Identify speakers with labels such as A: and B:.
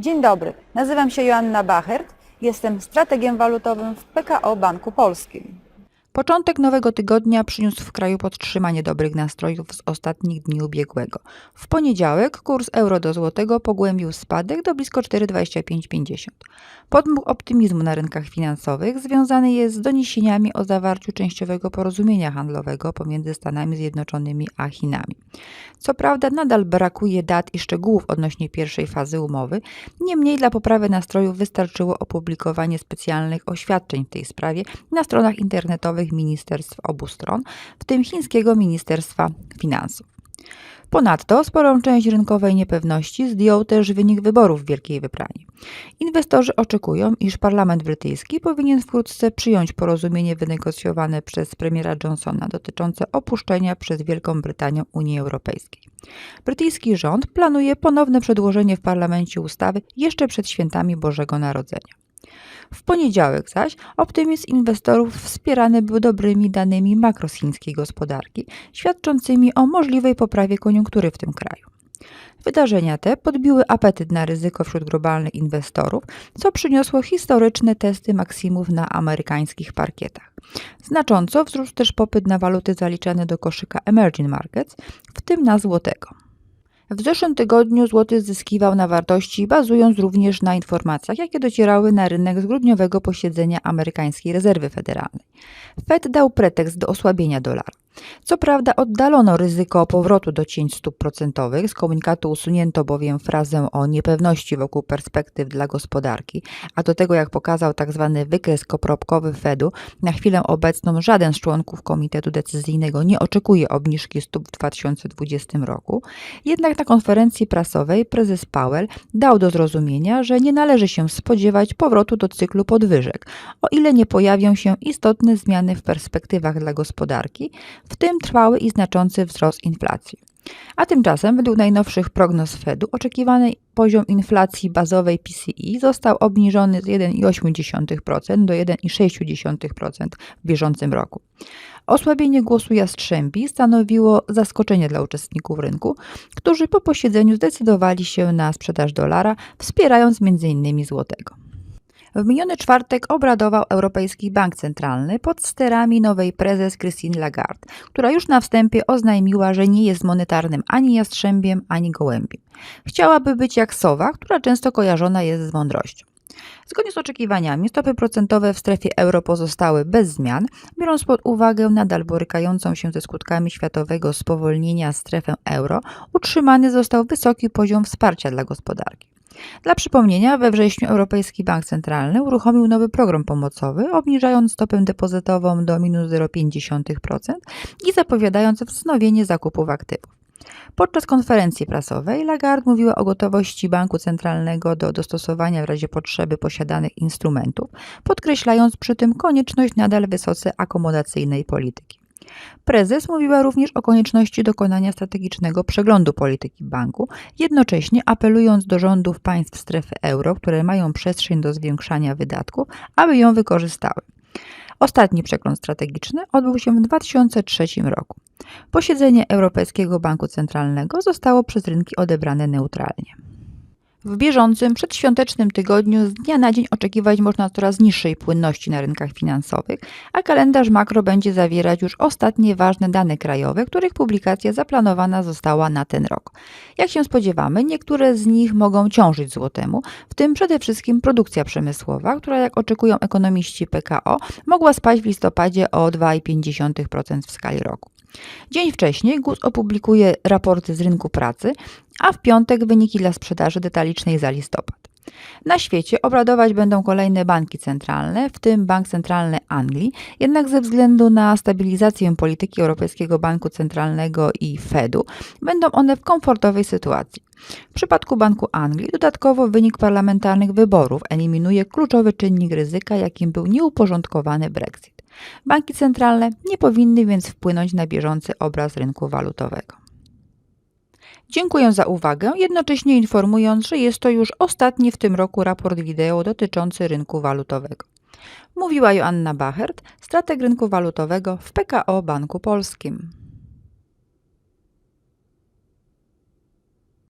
A: Dzień dobry, nazywam się Joanna Bachert, jestem strategiem walutowym w PKO Banku Polskim. Początek nowego tygodnia przyniósł w kraju podtrzymanie dobrych nastrojów z ostatnich dni ubiegłego. W poniedziałek kurs euro do złotego pogłębił spadek do blisko 4,2550. Podmuch optymizmu na rynkach finansowych związany jest z doniesieniami o zawarciu częściowego porozumienia handlowego pomiędzy Stanami Zjednoczonymi a Chinami. Co prawda nadal brakuje dat i szczegółów odnośnie pierwszej fazy umowy, niemniej dla poprawy nastrojów wystarczyło opublikowanie specjalnych oświadczeń w tej sprawie na stronach internetowych ministerstw obu stron, w tym chińskiego Ministerstwa Finansów. Ponadto sporą część rynkowej niepewności zdjął też wynik wyborów w Wielkiej Wybrani. Inwestorzy oczekują, iż parlament brytyjski powinien wkrótce przyjąć porozumienie wynegocjowane przez premiera Johnsona dotyczące opuszczenia przez Wielką Brytanię Unii Europejskiej. Brytyjski rząd planuje ponowne przedłożenie w parlamencie ustawy jeszcze przed świętami Bożego Narodzenia. W poniedziałek zaś optymizm inwestorów wspierany był dobrymi danymi makro chińskiej gospodarki, świadczącymi o możliwej poprawie koniunktury w tym kraju. Wydarzenia te podbiły apetyt na ryzyko wśród globalnych inwestorów, co przyniosło historyczne testy maksimów na amerykańskich parkietach. Znacząco wzrósł też popyt na waluty zaliczane do koszyka emerging markets, w tym na złotego. W zeszłym tygodniu złoty zyskiwał na wartości, bazując również na informacjach, jakie docierały na rynek z grudniowego posiedzenia amerykańskiej rezerwy federalnej. Fed dał pretekst do osłabienia dolara. Co prawda oddalono ryzyko powrotu do cięć stóp procentowych, z komunikatu usunięto bowiem frazę o niepewności wokół perspektyw dla gospodarki, a do tego jak pokazał tzw. wykres kopropkowy Fedu, na chwilę obecną żaden z członków Komitetu Decyzyjnego nie oczekuje obniżki stóp w 2020 roku. Jednak na konferencji prasowej prezes Powell dał do zrozumienia, że nie należy się spodziewać powrotu do cyklu podwyżek, o ile nie pojawią się istotne zmiany w perspektywach dla gospodarki, w tym trwały i znaczący wzrost inflacji. A tymczasem, według najnowszych prognoz Fedu, oczekiwany poziom inflacji bazowej PCE został obniżony z 1,8% do 1,6% w bieżącym roku. Osłabienie głosu Jastrzębi stanowiło zaskoczenie dla uczestników rynku, którzy po posiedzeniu zdecydowali się na sprzedaż dolara, wspierając m.in. złotego. W miniony czwartek obradował Europejski Bank Centralny pod sterami nowej prezes Christine Lagarde, która już na wstępie oznajmiła, że nie jest monetarnym ani jastrzębiem, ani gołębiem. Chciałaby być jak sowa, która często kojarzona jest z mądrością. Zgodnie z oczekiwaniami stopy procentowe w strefie euro pozostały bez zmian, biorąc pod uwagę nadal borykającą się ze skutkami światowego spowolnienia strefę euro, utrzymany został wysoki poziom wsparcia dla gospodarki. Dla przypomnienia, we wrześniu Europejski Bank Centralny uruchomił nowy program pomocowy, obniżając stopę depozytową do minus 0,5% i zapowiadając wznowienie zakupów aktywów. Podczas konferencji prasowej Lagarde mówiła o gotowości Banku Centralnego do dostosowania w razie potrzeby posiadanych instrumentów, podkreślając przy tym konieczność nadal wysoce akomodacyjnej polityki. Prezes mówiła również o konieczności dokonania strategicznego przeglądu polityki banku, jednocześnie apelując do rządów państw strefy euro, które mają przestrzeń do zwiększania wydatków, aby ją wykorzystały. Ostatni przegląd strategiczny odbył się w 2003 roku. Posiedzenie Europejskiego Banku Centralnego zostało przez rynki odebrane neutralnie. W bieżącym, przedświątecznym tygodniu z dnia na dzień oczekiwać można coraz niższej płynności na rynkach finansowych, a kalendarz makro będzie zawierać już ostatnie ważne dane krajowe, których publikacja zaplanowana została na ten rok. Jak się spodziewamy, niektóre z nich mogą ciążyć złotemu, w tym przede wszystkim produkcja przemysłowa, która jak oczekują ekonomiści PKO mogła spaść w listopadzie o 2,5% w skali roku. Dzień wcześniej GUS opublikuje raporty z rynku pracy, a w piątek wyniki dla sprzedaży detalicznej za listopad. Na świecie obradować będą kolejne banki centralne, w tym Bank Centralny Anglii, jednak ze względu na stabilizację polityki Europejskiego Banku Centralnego i Fedu będą one w komfortowej sytuacji. W przypadku Banku Anglii dodatkowo wynik parlamentarnych wyborów eliminuje kluczowy czynnik ryzyka, jakim był nieuporządkowany Brexit. Banki centralne nie powinny więc wpłynąć na bieżący obraz rynku walutowego. Dziękuję za uwagę, jednocześnie informując, że jest to już ostatni w tym roku raport wideo dotyczący rynku walutowego. Mówiła Joanna Bachert, strateg rynku walutowego w PKO Banku Polskim.